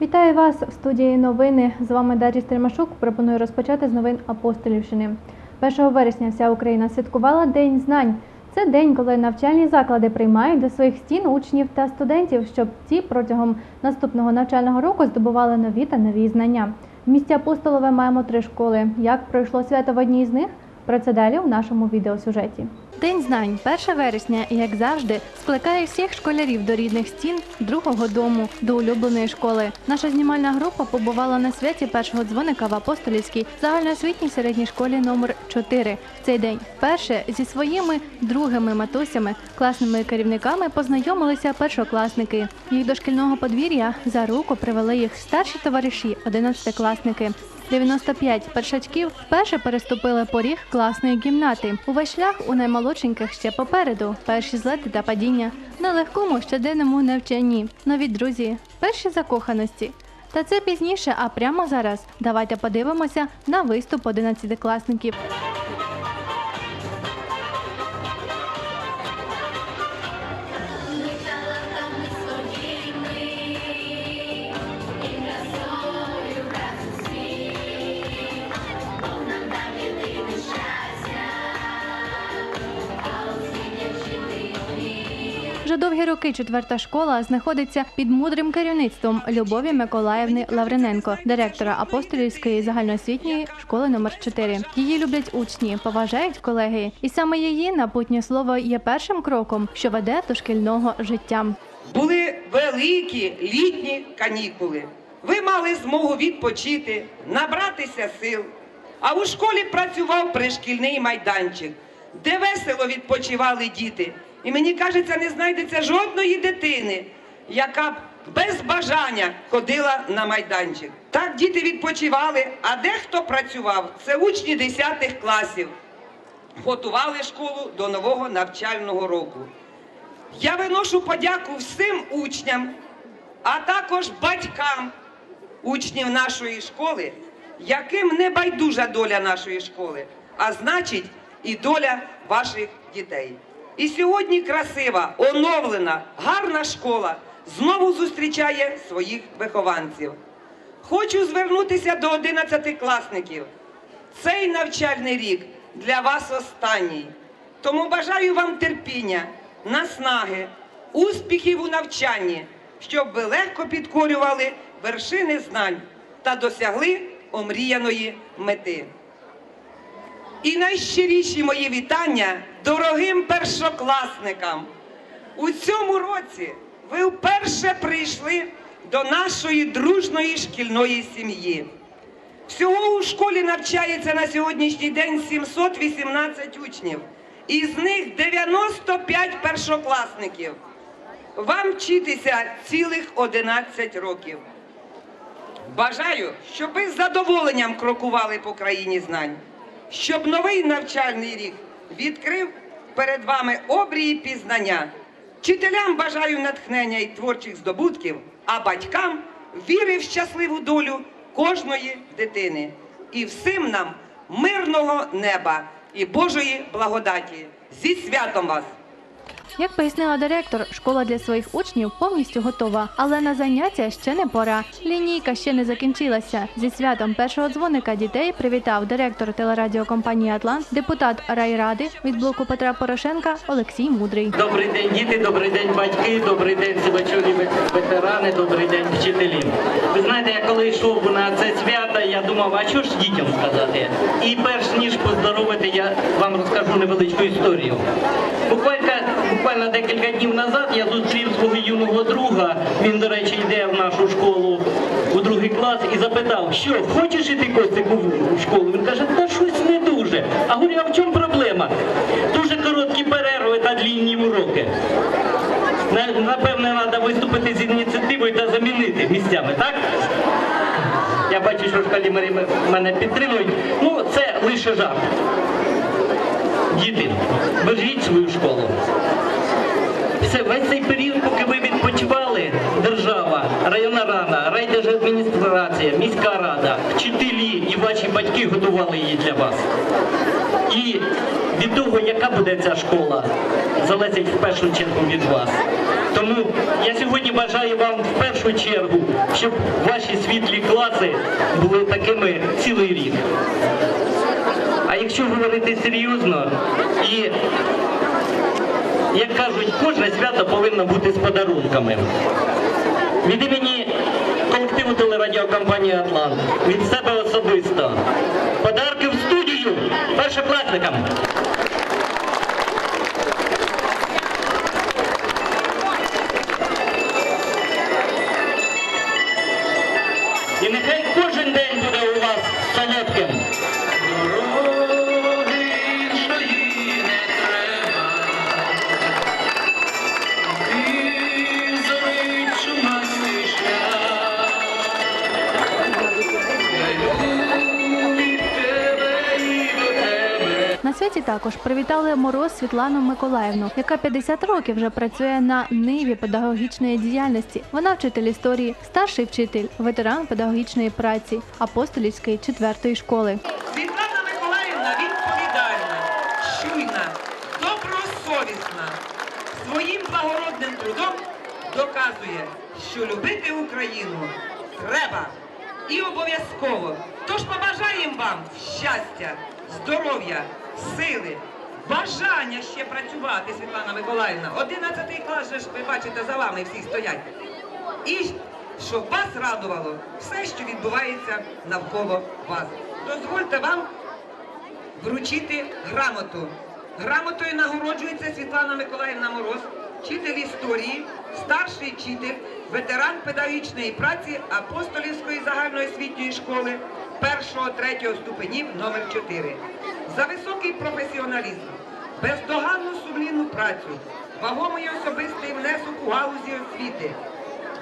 Вітаю вас в студії новини. З вами Дар'я Стельмашук. Пропоную розпочати з новин Апостолівщини. 1 вересня вся Україна святкувала День знань. Це день, коли навчальні заклади приймають до своїх стін учнів та студентів, щоб ті протягом наступного навчального року здобували нові та нові знання. В місті Апостолове маємо три школи. Як пройшло свято в одній з них? Про це далі у нашому відеосюжеті. День знань 1 вересня, як завжди, скликає всіх школярів до рідних стін другого дому, до улюбленої школи. Наша знімальна група побувала на святі першого дзвоника в Апостолівській загальноосвітній середній школі номер 4 В цей день вперше зі своїми другими матусями, класними керівниками познайомилися першокласники. Їх до шкільного подвір'я за руку привели їх старші товариші, одинадцятикласники. 95 першачків вперше переступили поріг класної кімнати. Увесь шлях у наймолодшеньких ще попереду. Перші злети та падіння на легкому щоденному навчанні. Нові друзі, перші закоханості. Та це пізніше, а прямо зараз. Давайте подивимося на виступ 11-класників. Вже довгі роки четверта школа знаходиться під мудрим керівництвом Любові Миколаївни Лавриненко, директора апостолівської загальноосвітньої школи номер 4 Її люблять учні, поважають колеги, і саме її напутнє слово є першим кроком, що веде до шкільного життя. Були великі літні канікули. Ви мали змогу відпочити, набратися сил. А у школі працював пришкільний майданчик, де весело відпочивали діти. І мені кажеться, не знайдеться жодної дитини, яка б без бажання ходила на майданчик. Так діти відпочивали, а дехто працював. Це учні 10 класів. Готували школу до нового навчального року. Я виношу подяку всім учням, а також батькам учнів нашої школи, яким не байдужа доля нашої школи, а значить і доля ваших дітей. І сьогодні красива, оновлена, гарна школа знову зустрічає своїх вихованців. Хочу звернутися до 11-класників. Цей навчальний рік для вас останній. Тому бажаю вам терпіння, наснаги, успіхів у навчанні, щоб ви легко підкорювали вершини знань та досягли омріяної мети. І найщиріші мої вітання дорогим першокласникам. У цьому році ви вперше прийшли до нашої дружної шкільної сім'ї. Всього у школі навчається на сьогоднішній день 718 учнів, із них 95 першокласників. Вам вчитися цілих 11 років. Бажаю, щоб ви з задоволенням крокували по країні знань, щоб новий навчальний рік відкрив перед вами обрії пізнання. Вчителям бажаю натхнення і творчих здобутків, а батькам віри в щасливу долю кожної дитини. І всім нам мирного неба і Божої благодаті. Зі святом вас! Як пояснила директор, школа для своїх учнів повністю готова, але на заняття ще не пора. Лінійка ще не закінчилася. Зі святом першого дзвоника дітей привітав директор телерадіокомпанії Атлант, депутат райради від блоку Петра Порошенка Олексій Мудрий. Добрий день, діти, добрий день, батьки, добрий день, сивачові ветерани, добрий день, вчителі. Ви знаєте, я коли йшов на це свято, я думав, а що ж дітям сказати? І перш ніж поздоровити, я вам розкажу невеличку історію. Буквально, буквально декілька днів назад я зустрів свого юного друга. Він, до речі, йде в нашу школу у другий клас і запитав, що хочеш іти Костику в школу? Він каже, та щось не дуже. А говорю, а в чому проблема? Дуже короткі перерви та длінні уроки. Напевне, треба виступити з ініціативою та замінити місцями, так? Я бачу, що в школі мене підтримують. Ну, це лише жарт. Діти, бережіть свою школу. Все, весь цей період, поки ви відпочивали, держава, районна рада, райдержадміністрація, міська рада, вчителі і батьки готували її для вас. І від того, яка буде ця школа, залежить в першу чергу від вас. Тому я сьогодні бажаю вам в першу чергу, щоб ваші світлі класи були такими цілий рік. А якщо говорити серйозно і як кажуть, кожне свято повинно бути з подарунками. Від імені телерадіокомпанії Атлант, від себе особисто. Подарки в студію першокласникам. І нехай кожен день буде у вас солодким. Святі також привітали Мороз Світлану Миколаївну, яка 50 років вже працює на ниві педагогічної діяльності. Вона вчитель історії, старший вчитель, ветеран педагогічної праці, апостолівської четвертої школи. Світлана Миколаївна відповідальна, чуйна, добросовісна. Своїм благородним трудом доказує, що любити Україну треба і обов'язково. Тож побажаємо вам щастя, здоров'я, сили, бажання ще працювати, Світлана Миколаївна. 11 клас же ви бачите за вами всі стоять. І щоб вас радувало все, що відбувається навколо вас. Дозвольте вам вручити грамоту. Грамотою нагороджується Світлана Миколаївна Мороз, вчитель історії, старший вчитель, ветеран педагогічної праці апостолівської загальноосвітньої школи першого-третього ступенів номер 4 За високий професіоналізм, бездоганну сумлінну працю, вагомий особистий внесок у галузі освіти,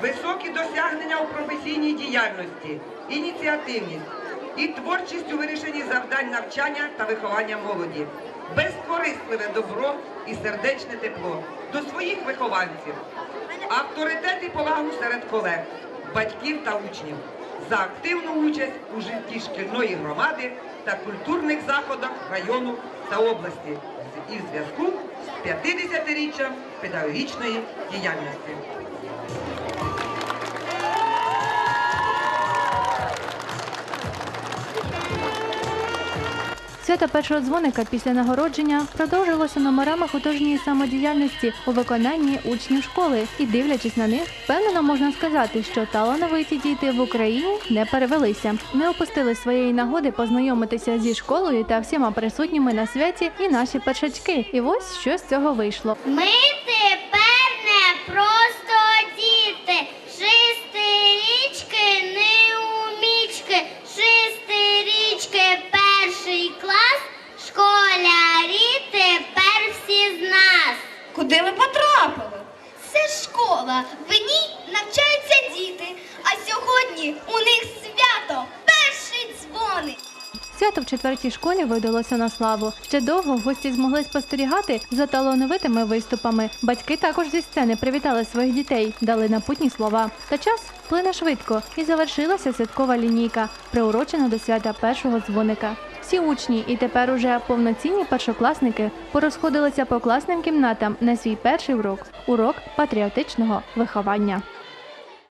високі досягнення у професійній діяльності, ініціативність і творчість у вирішенні завдань навчання та виховання молоді, безкорисливе добро і сердечне тепло до своїх вихованців, авторитет і повагу серед колег, батьків та учнів. За активну участь у житті шкільної громади та культурних заходах району та області і в зв'язку з 50-річчям педагогічної діяльності. Свято першого дзвоника після нагородження продовжилося номерами художньої самодіяльності у виконанні учнів школи. І дивлячись на них, впевнено можна сказати, що талановиті діти в Україні не перевелися. Не опустили своєї нагоди познайомитися зі школою та всіма присутніми на святі і наші першачки. І ось що з цього вийшло. Ми школа. В ній навчаються діти. А сьогодні у них свято. Перший дзвоник. Свято в четвертій школі видалося на славу. Ще довго гості змогли спостерігати за талановитими виступами. Батьки також зі сцени привітали своїх дітей, дали напутні слова. Та час плине швидко і завершилася святкова лінійка, приурочена до свята першого дзвоника. Всі учні і тепер уже повноцінні першокласники порозходилися по класним кімнатам на свій перший урок урок патріотичного виховання.